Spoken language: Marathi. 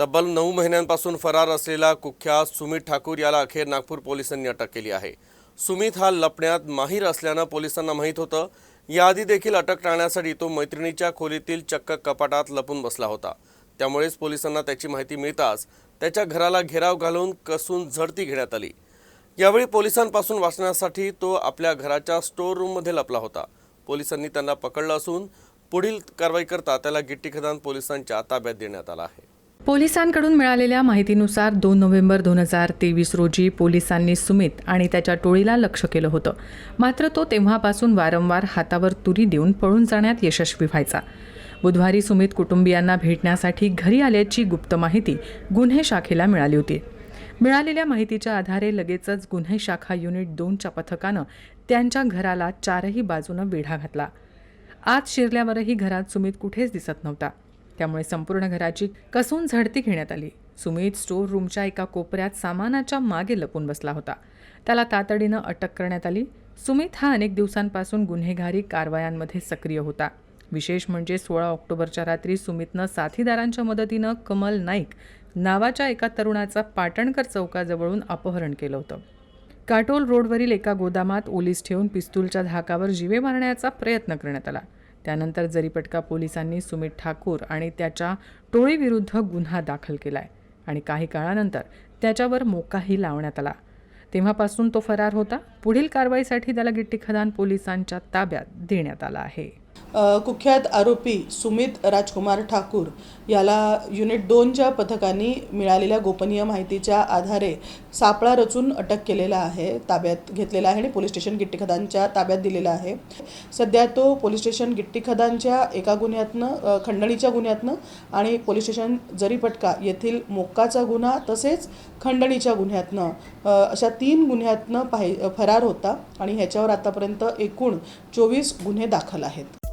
तब्बल नऊ महिन्यांपासून फरार असलेला कुख्यात सुमित ठाकूर याला अखेर नागपूर पोलिसांनी अटक केली आहे. सुमित हा लपण्यात माहीर असल्यानं पोलिसांना माहीत होतं याआधी देखील अटक टाळण्यासाठी तो मैत्रिणीच्या खोलीतील चक्क कपाटात लपून बसला होता. त्यामुळेच पोलिसांना त्याची माहिती मिळताच त्याच्या घराला घेराव घालून कसून झडती घेण्यात आली. यावेळी पोलिसांपासून वाचण्यासाठी तो आपल्या घराच्या स्टोअर रूममध्ये लपला होता. पोलिसांनी त्यांना पकडलं असून पुढील कारवाई करता त्याला गिट्टी खदान पोलिसांच्या ताब्यात देण्यात आला आहे. पोलिसांकडून मिळालेल्या माहितीनुसार दोन नोव्हेंबर दोन हजार तेवीस रोजी पोलिसांनी सुमित आणि त्याच्या टोळीला लक्ष केलं होतं. मात्र तो तेव्हापासून वारंवार हातावर तुरी देऊन पळून जाण्यात यशस्वी व्हायचा. बुधवारी सुमित कुटुंबियांना भेटण्यासाठी घरी आल्याची गुप्त माहिती गुन्हे शाखेला मिळाली होती. मिळालेल्या माहितीच्या आधारे लगेचच गुन्हे शाखा युनिट दोनच्या पथकानं त्यांच्या घराला चारही बाजूनं वेढा घातला. आत शिरल्यावरही घरात सुमित कुठेच दिसत नव्हता. त्यामुळे संपूर्ण घराची कसून झडती घेण्यात आली. सुमित स्टोअर रूमच्या एका कोपऱ्यात सामानाच्या मागे लपून बसला होता. त्याला तातडीनं अटक करण्यात आली. सुमित हा अनेक दिवसांपासून गुन्हेगारी कारवायांमध्ये सक्रिय होता. विशेष म्हणजे सोळा ऑक्टोबरच्या रात्री सुमितनं साथीदारांच्या मदतीनं कमल नाईक नावाच्या एका तरुणाचा पाटणकर चौकाजवळून अपहरण केलं होतं. काटोल रोडवरील एका गोदामात ओलीस ठेवून पिस्तूलच्या धाकावर जीवे मारण्याचा प्रयत्न करण्यात आला. त्यानंतर जरीपटका पोलिसांनी सुमित ठाकूर आणि त्याच्या टोळीविरुद्ध गुन्हा दाखल केलाय आणि काही काळानंतर त्याच्यावर मोकाही लावण्यात आला. तेव्हापासून तो फरार होता. पुढील कारवाईसाठी त्याला गिट्टी खदान पोलिसांच्या ताब्यात देण्यात आला आहे. कुख्यात आरोपी सुमित राजकुमार ठाकूर याला युनिट दोनच्या पथकांनी मिळालेल्या गोपनीय माहितीच्या आधारे सापळा रचून अटक केलेला आहे ताब्यात घेतलेला आहे आणि पोलीस स्टेशन गिट्टीखदांच्या ताब्यात दिलेला आहे. सध्या तो पोलीस स्टेशन गिट्टीखदांच्या एका गुन्ह्यातनं खंडणीच्या गुन्ह्यातनं आणि पोलीस स्टेशन जरीपटका येथील मोक्काचा गुन्हा तसेच खंडणीच्या गुन्ह्यातनं अशा तीन गुन्ह्यातनं पाहि फरार होता आणि ह्याच्यावर आतापर्यंत एकूण चोवीस गुन्हे दाखल आहेत.